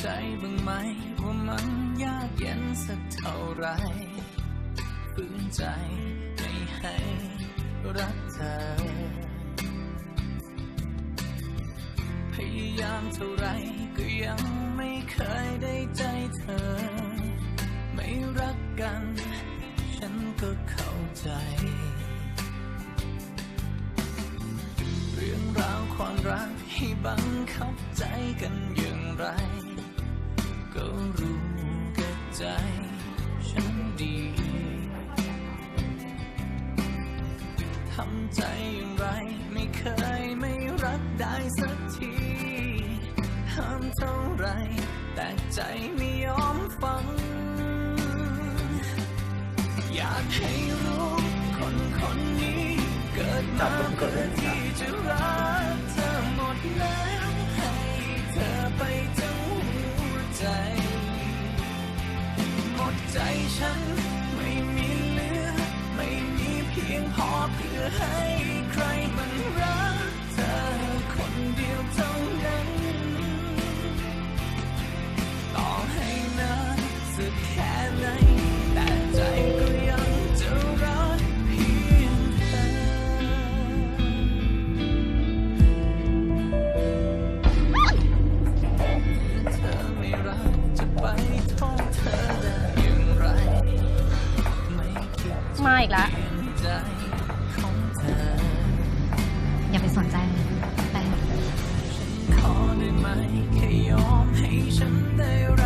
ใจบ้างไหมว่ามันยากเย็นสักเท่าไรฝืนใจไม่ให้รักเธอ พยายามเท่าไรก็ยังไม่เคยได้ใจเธอ ไม่รักกัน ฉันก็เข้าใจ เรื่องราวความรักให้บังคับใจกันอย่างไร ทำใจอย่างไร ไม่เคยไม่รักได้สักทีห้ามเท่าไร แต่ใจไม่ยอมฟัง อยากให้รู้ คนคนนี้เกิดมาเพื่อที่จะรักเธอหมดแล้วให้เธอไปทั้งหัวใจ หมดใจฉัน ให้ใครมันรักเธอคนเดียวเท่านั้น ต่อให้นานสักแค่ไหน แต่ใจก็ยังจะรักเพียงเธอ เธอไม่รักจะไปโทษเธอได้อย่างไร ไม่คิดมาอีกแล้ว แค่ยอมให้ฉันได้